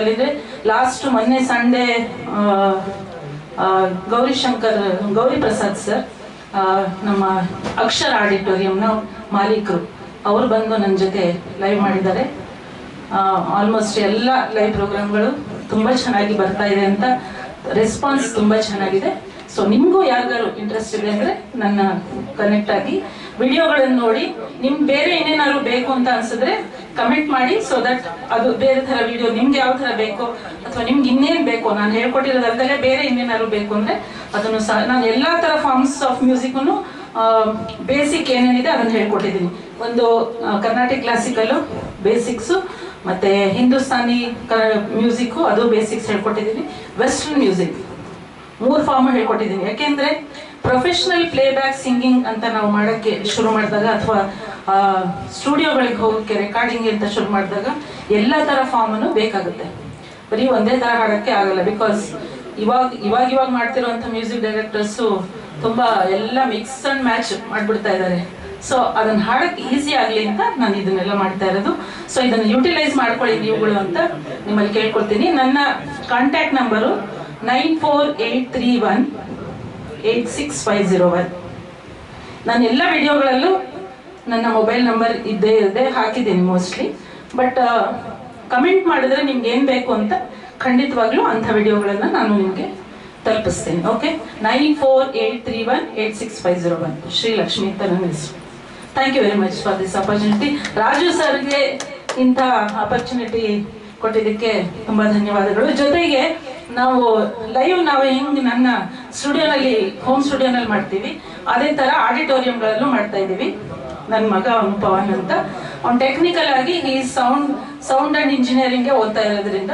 ಹೇಳಿದ್ರೆ ಲಾಸ್ಟ್ ಮೊನ್ನೆ Sunday Gauri Shankar, Gauri Prasad sir ನಮ್ಮ ಅಕ್ಷರ ಆಡಿಟೋರಿಯಂನ ಮಾಲೀಕರು, ಅವರು ಬಂದು ನನ್ನ ಜೊತೆ ಲೈವ್ ಮಾಡಿದ್ದಾರೆ. ಆಲ್ಮೋಸ್ಟ್ ಎಲ್ಲ ಲೈವ್ ಪ್ರೋಗ್ರಾಮ್ಗಳು ತುಂಬ ಚೆನ್ನಾಗಿ ಬರ್ತಾ ಇದೆ ಅಂತ ರೆಸ್ಪಾನ್ಸ್ ತುಂಬ ಚೆನ್ನಾಗಿದೆ. ಸೊ ನಿಮಗೂ ಯಾರಿಗಾರು ಇಂಟ್ರೆಸ್ಟ್ ಇದೆ ಅಂದ್ರೆ ನನ್ನ ಕನೆಕ್ಟ್ ಆಗಿ ವಿಡಿಯೋಗಳನ್ನು ನೋಡಿ ನಿಮ್ಗೆ ಬೇರೆ ಏನೇನಾದ್ರು ಬೇಕು ಅಂತ ಅನ್ಸಿದ್ರೆ ಕಮೆಂಟ್ ಮಾಡಿ ಸೊ ದಟ್ ಅದು ಬೇರೆ ಥರ ವಿಡಿಯೋ ನಿಮ್ಗೆ ಯಾವ ಥರ ಬೇಕು ಅಥವಾ ನಿಮ್ಗೆ ಇನ್ನೇನು ಬೇಕು, ನಾನು ಹೇಳ್ಕೊಟ್ಟಿರೋದಲ್ಲದೆ ಬೇರೆ ಇನ್ನೇನಾದ್ರು ಬೇಕು ಅಂದರೆ ಅದನ್ನು ಸಹ ನಾನು ಎಲ್ಲ ಥರ ಫಾರ್ಮ್ಸ್ ಆಫ್ ಮ್ಯೂಸಿಕ್ಕನ್ನು ಬೇಸಿಕ್ ಏನೇನಿದೆ ಅದನ್ನು ಹೇಳ್ಕೊಟ್ಟಿದ್ದೀನಿ. ಒಂದು ಕರ್ನಾಟಕ ಕ್ಲಾಸಿಕಲ್ ಬೇಸಿಕ್ಸು ಮತ್ತೆ ಹಿಂದೂಸ್ತಾನಿ ಮ್ಯೂಸಿಕ್ಕು ಅದು ಬೇಸಿಕ್ಸ್ ಹೇಳ್ಕೊಟ್ಟಿದ್ದೀನಿ ವೆಸ್ಟರ್ನ್ ಮ್ಯೂಸಿಕ್ ಮೂರು ಫಾರ್ಮ್ ಹೇಳ್ಕೊಟ್ಟಿದ್ದೀನಿ ಯಾಕೆಂದ್ರೆ ಪ್ರೊಫೆಷನಲ್ ಪ್ಲೇಬ್ಯಾಕ್ ಸಿಂಗಿಂಗ್ ಅಂತ ನಾವು ಮಾಡೋಕ್ಕೆ ಶುರು ಮಾಡಿದಾಗ ಅಥವಾ ಸ್ಟುಡಿಯೋಗಳಿಗೆ ಹೋಗೋಕ್ಕೆ ರೆಕಾರ್ಡಿಂಗ್ ಅಂತ ಶುರು ಮಾಡಿದಾಗ ಎಲ್ಲ ಥರ ಫಾರ್ಮನ್ನು ಬೇಕಾಗುತ್ತೆ. ಬರೀ ಒಂದೇ ಥರ ಹಾಡೋಕ್ಕೆ ಆಗಲ್ಲ. ಬಿಕಾಸ್ ಇವಾಗ ಇವಾಗ ಇವಾಗ ಮಾಡ್ತಿರುವಂಥ ಮ್ಯೂಸಿಕ್ ಡೈರೆಕ್ಟರ್ಸು ತುಂಬ ಎಲ್ಲ ಮಿಕ್ಸ್ ಅಂಡ್ ಮ್ಯಾಚ್ ಮಾಡಿಬಿಡ್ತಾ ಇದ್ದಾರೆ. ಸೊ ಅದನ್ನ ಹಾಡಕ್ಕೆ ಈಸಿ ಆಗಲಿ ಅಂತ ನಾನು ಇದನ್ನೆಲ್ಲ ಮಾಡ್ತಾ ಇರೋದು. ಸೊ ಇದನ್ನು ಯುಟಿಲೈಸ್ ಮಾಡ್ಕೊಳ್ಳಿ ನೀವುಗಳು ಅಂತ ನಿಮ್ಮಲ್ಲಿ ಕೇಳ್ಕೊಳ್ತೀನಿ. ನನ್ನ contact number nine four eight three one eight six five zero one. ನಾನು ಎಲ್ಲ ವಿಡಿಯೋಗಳಲ್ಲೂ ನನ್ನ ಮೊಬೈಲ್ ನಂಬರ್ ಇದ್ದೇ ಇರದೆ ಹಾಕಿದ್ದೀನಿ ಮೋಸ್ಟ್ಲಿ ಬಟ್ ಕಮೆಂಟ್ ಮಾಡಿದ್ರೆ ನಿಮ್ಗೆ ಏನು ಬೇಕು ಅಂತ ಖಂಡಿತವಾಗ್ಲೂ ಅಂಥ ವಿಡಿಯೋಗಳನ್ನು ನಾನು ನಿಮಗೆ ತಲುಪಿಸ್ತೇನೆ okay nine four eight three one eight six five zero one. Srilakshmi ನನ್ನ ಹೆಸರು. Thank you very much for this opportunity Raju ಸರ್ಗೆ ಇಂಥ ಅಪರ್ಚುನಿಟಿ ಕೊಟ್ಟಿದ್ದಕ್ಕೆ ತುಂಬಾ ಧನ್ಯವಾದಗಳು. ಜೊತೆಗೆ ನಾವು ಲೈವ್ ನಾವು ಹೆಂಗ್ ನನ್ನ ಸ್ಟುಡಿಯೋನಲ್ಲಿ ಹೋಮ್ ಸ್ಟುಡಿಯೋನಲ್ಲಿ ಮಾಡ್ತೀವಿ. ಅದೇ ತರ ಆಡಿಟೋರಿಯಂಗಳಲ್ಲೂ ಮಾಡ್ತಾ ಇದ್ದೀವಿ. ನನ್ನ ಮಗ ಅವನು ಪವನ್ ಅಂತ. ಅವ್ನು ಟೆಕ್ನಿಕಲ್ ಆಗಿ ಈ ಸೌಂಡ್ ಸೌಂಡ್ ಅಂಡ್ ಇಂಜಿನಿಯರಿಂಗ್ಗೆ ಓದ್ತಾ ಇರೋದ್ರಿಂದ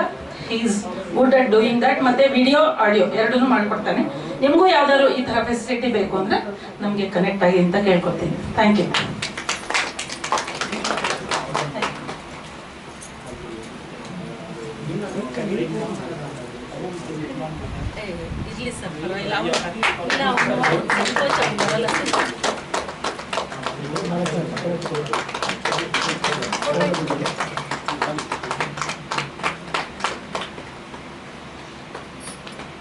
is good at doing that ಮತ್ತೆ ವಿಡಿಯೋ ಆಡಿಯೋ ಎರಡನ್ನೂ ಮಾಡ್ಕೊಡ್ತಾನೆ. ನಿಮಗೂ ಯಾವ್ದಾದ್ರು ಈ ತರ ಫೆಸಿಲಿಟಿ ಬೇಕು ಅಂದ್ರೆ ನಮಗೆ ಕನೆಕ್ಟ್ ಆಗಿ ಅಂತ ಕೇಳ್ಕೊತೀನಿ ಥ್ಯಾಂಕ್ ಯು ಸರ್ ಇಲ್ಲ ಸಂತೋಷ ಇಲ್ಲ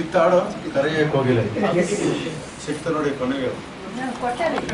ಸಿಕ್ತಾಡೋ? ಕರೆಯಕ್ಕೆ ಹೋಗಿಲ್ಲ. ಸಿಕ್ತ ನೋಡಿ ಕೊನೆಗೆ.